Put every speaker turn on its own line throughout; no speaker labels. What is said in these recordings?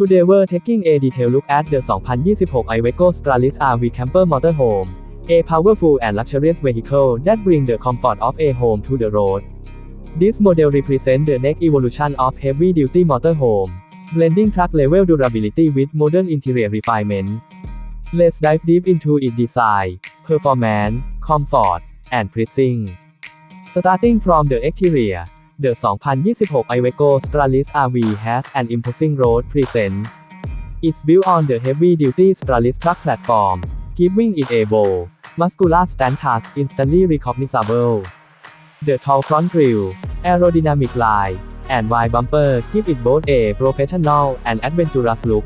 Today we're taking a detailed look at the 2026 Iveco Stralis RV Camper Motorhome, a powerful and luxurious vehicle that brings the comfort of a home to the road. This model represents the next evolution of heavy-duty motorhome, blending truck-level durability with modern interior refinement. Let's dive deep into its design, performance, comfort, and pricing. Starting from the exterior, the 2026 Iveco Stralis RV has an imposing road presence. It's built on the heavy-duty Stralis truck platform, giving it a bold, muscular stance that's instantly recognizable. The tall front grille, aerodynamic line, and wide bumper give it both a professional and adventurous look.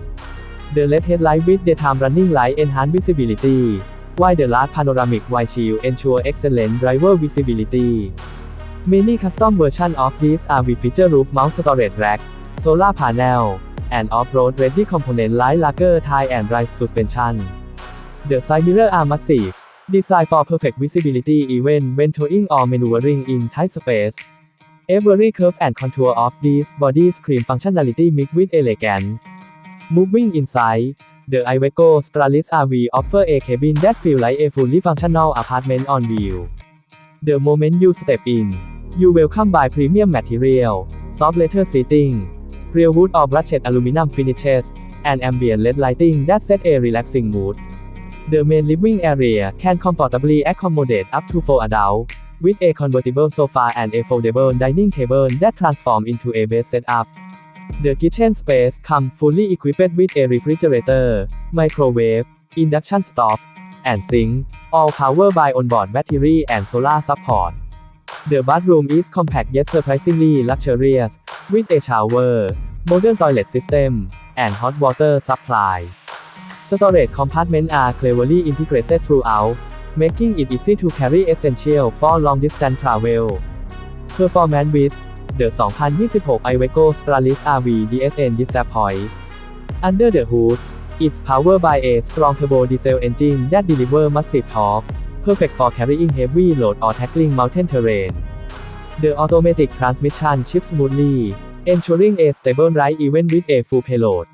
The LED headlight with daytime running light enhance visibility, while the large panoramic windshield ensure excellent driver visibility. Many custom Version of this RV feature roof mount storage rack, solar panel, and off-road ready component like lacquer tie and rise suspension. The side mirror are massive, designed for perfect visibility even when towing or maneuvering in tight space. Every curve and contour of these bodies scream functionality mixed with elegance. Moving inside, the Iveco Stralis RV offer a cabin that feels like a fully functional apartment on wheel. The moment you step in, you welcome by premium material, soft leather seating, real wood or brushed aluminum finishes, and ambient LED lighting that set a relaxing mood. The main living area can comfortably accommodate up to 4 adults, with a convertible sofa and a foldable dining table that transform into a bed setup. The kitchen space comes fully equipped with a refrigerator, microwave, induction stove, and sink, all powered by onboard battery and solar support. The bathroom is compact yet surprisingly luxurious, with a shower, modern toilet system, and hot water supply. Storage compartments are cleverly integrated throughout, making it easy to carry essential for long distance travel. Performance with the 2026 Iveco Stralis RV DSN Disappoint. Under the hood, it's powered by a strong turbo diesel engine that delivers massive torque, perfect for carrying heavy load or tackling mountain terrain. The automatic transmission shifts smoothly, ensuring a stable ride even with a full payload.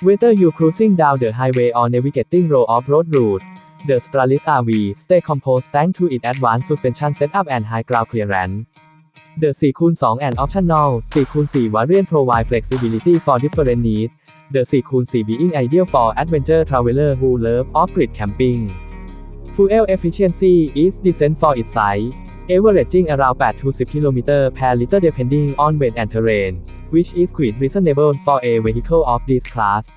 Whether you're cruising down the highway or navigating road off-road route, the Stralis RV stay composed thanks to its advanced suspension setup and high ground clearance. The 4x2 and optional 4x4 variant provide flexibility for different needs, the 4x4 being ideal for adventure travelers who love off-grid camping. Fuel efficiency is decent for its size, averaging around 8 to 10 km per liter depending on weight and terrain, which is quite reasonable for a vehicle of this class.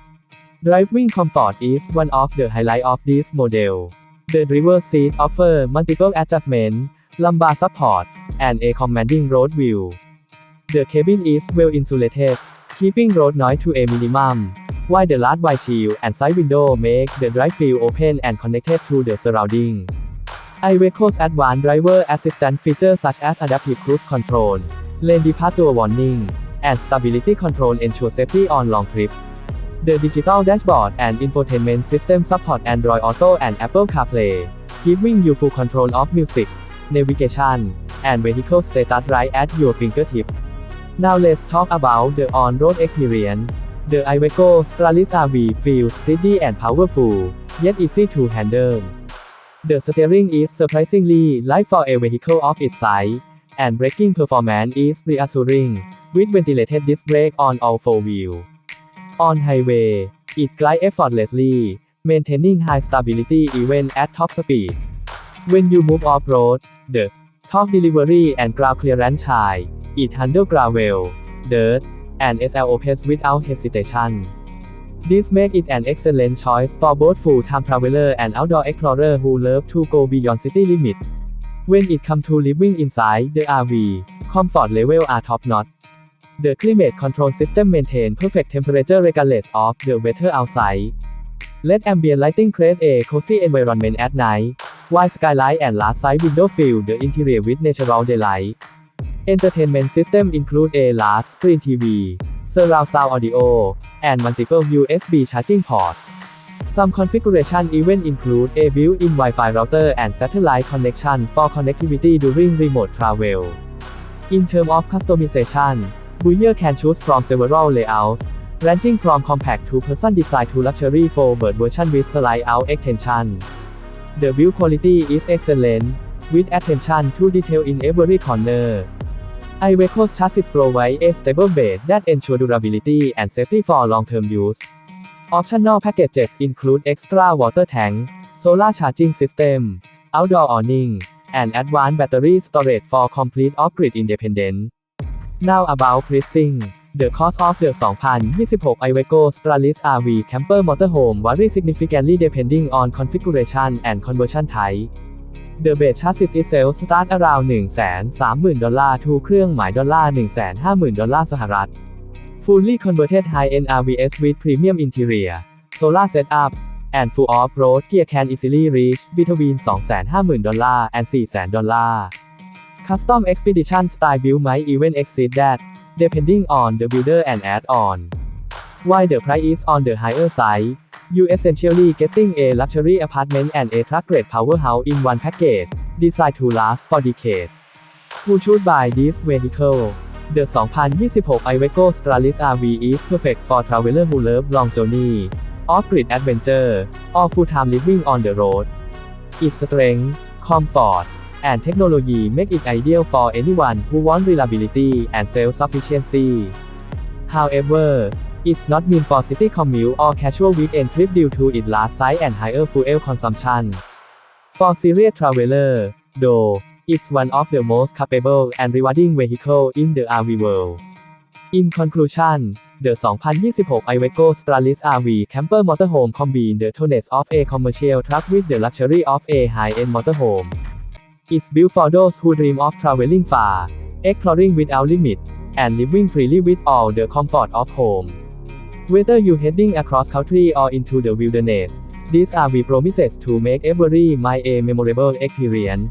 Driving comfort is one of the highlights of this model. The driver's seat offers multiple adjustments, lumbar support, and a commanding road view. The cabin is well insulated, keeping road noise to a minimum, while the large windshield and side window make the drive feel open and connected to the surrounding. Iveco's advanced driver assistance features such as adaptive cruise control, lane departure warning, and stability control ensure safety on long trips. The digital dashboard and infotainment system support Android Auto and Apple CarPlay, giving you full control of music, navigation, and vehicle status right at your fingertips. Now let's talk about the on-road experience. The Iveco Stralis RV feels steady and powerful, yet easy to handle. The steering is surprisingly light for a vehicle of its size, and braking performance is reassuring, with ventilated disc brake on all four wheels. On highway, it glides effortlessly, maintaining high stability even at top speed. When you move off-road, the torque delivery and ground clearance high, it handles gravel, dirt, and SLOPs without hesitation. This makes it an excellent choice for both full-time traveler and outdoor explorer who love to go beyond city limit. When it comes to living inside the RV, comfort level are top-notch. The climate control system maintains perfect temperature regardless of the weather outside. Let ambient lighting create a cozy environment at night, while skylight and large side window fill the interior with natural daylight. Entertainment system include a large screen TV, surround sound audio, and multiple USB charging ports. Some configuration even include a built-in Wi-Fi router and satellite connection for connectivity during remote travel. In terms of customization, buyer can choose from several layouts, ranging from compact to person design to luxury forward version with slide out extension. The build quality is excellent, with attention to detail in every corner. Iveco's chassis provide a stable base that ensure durability and safety for long-term use. Optional packages include extra water tank, solar charging system, outdoor awning, and advanced battery storage for complete off-grid independence. Now about pricing. The cost of the 2026 Iveco Stralis RV Camper Motorhome varies significantly depending on configuration and conversion type. The base chassis itself start around 130,000 ดอลลาร์ to เครื่องหมายดอลลาร์ 150,000 ดอลลาร์สหรัฐ Fully converted high-end RVS with premium interior, solar setup, and full off-road gear can easily reach between 250,000 ดอลลาร์ and 400,000 ดอลลาร์ Custom expedition style build might even exceed that, depending on the builder and add-on. While the price is on the higher side, you essentially getting a luxury apartment and a truck-grade powerhouse in one package, designed to last for decades. Who should buy this vehicle? The 2026 Iveco Stralis RV is perfect for travelers who love long journey, off-grid adventure, or full-time living on the road. Its strength, comfort, and technology make it ideal for anyone who want reliability and self-sufficiency. However, it's not meant for city commute or casual weekend trip due to its large size and higher fuel consumption. For serious traveler, though, it's one of the most capable and rewarding vehicle in the RV world. In conclusion, the 2026 Iveco Stralis RV Camper Motorhome combine the tonus of a commercial truck with the luxury of a high-end motorhome. It's built for those who dream of traveling far, exploring without limit, and living freely with all the comfort of home. Whether you're heading across country or into the wilderness, this RV promises to make every mile a memorable experience.